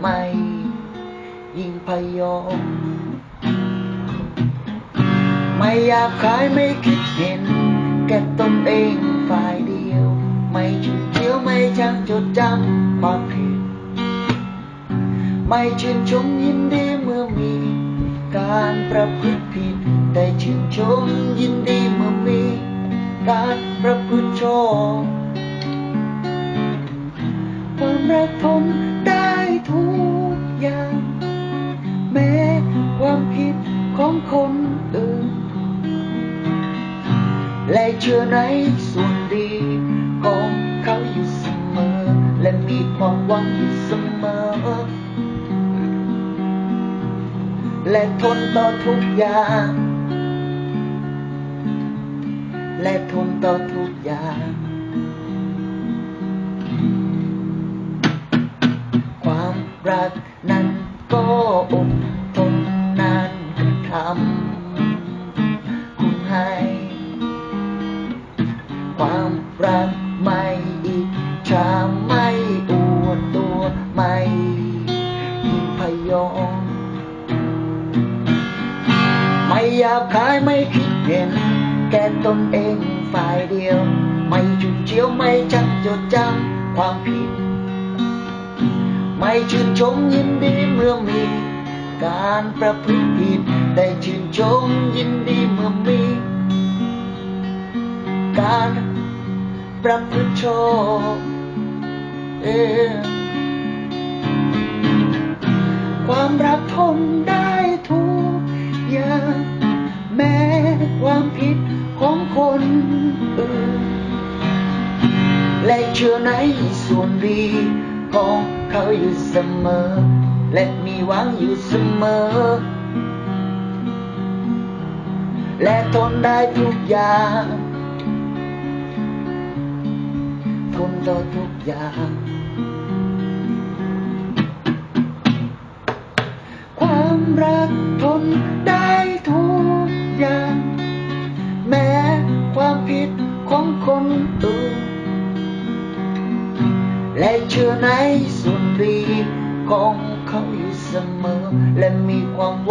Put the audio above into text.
ไม่ ยิ่งพยองไม่อยากขายไม่คิดเห็น แก่ตนเองฝ่ายเดียว ไม่ชุนเชียวไม่ช่างจดจำความผิด ไม่ชื่นชมยินดีเมื่อมี การประพฤติผิด แต่ชื่นชมยินดีเมื่อมี การประพฤติชอบความรักผม และเชื่อในส่วนดีของเขาอยู่เสมอ และมีความหวังอยู่เสมอ และทนต่อทุกอย่าง และทนต่อทุกอย่าง หยาบคายไม่คิดเห็นแก่ตนเองฝ่ายเดียว ไม่จุนเจียวไม่จักจดจำความผิด ไม่ชื่นชมยินดีเมื่อมี การประพฤติผิดแต่ชื่นชมยินดีเมื่อมี การประพฤติชอบความรักทนได้ คนอื่น และเชื่อในส่วนดีของเขาอยู่เสมอ และมีหวังอยู่เสมอ และทนได้ทุกอย่างทนต่อทุกอย่างความรักทนได้ และเชื่อในส่วนดีของเขาอยู่เสมอและมีความห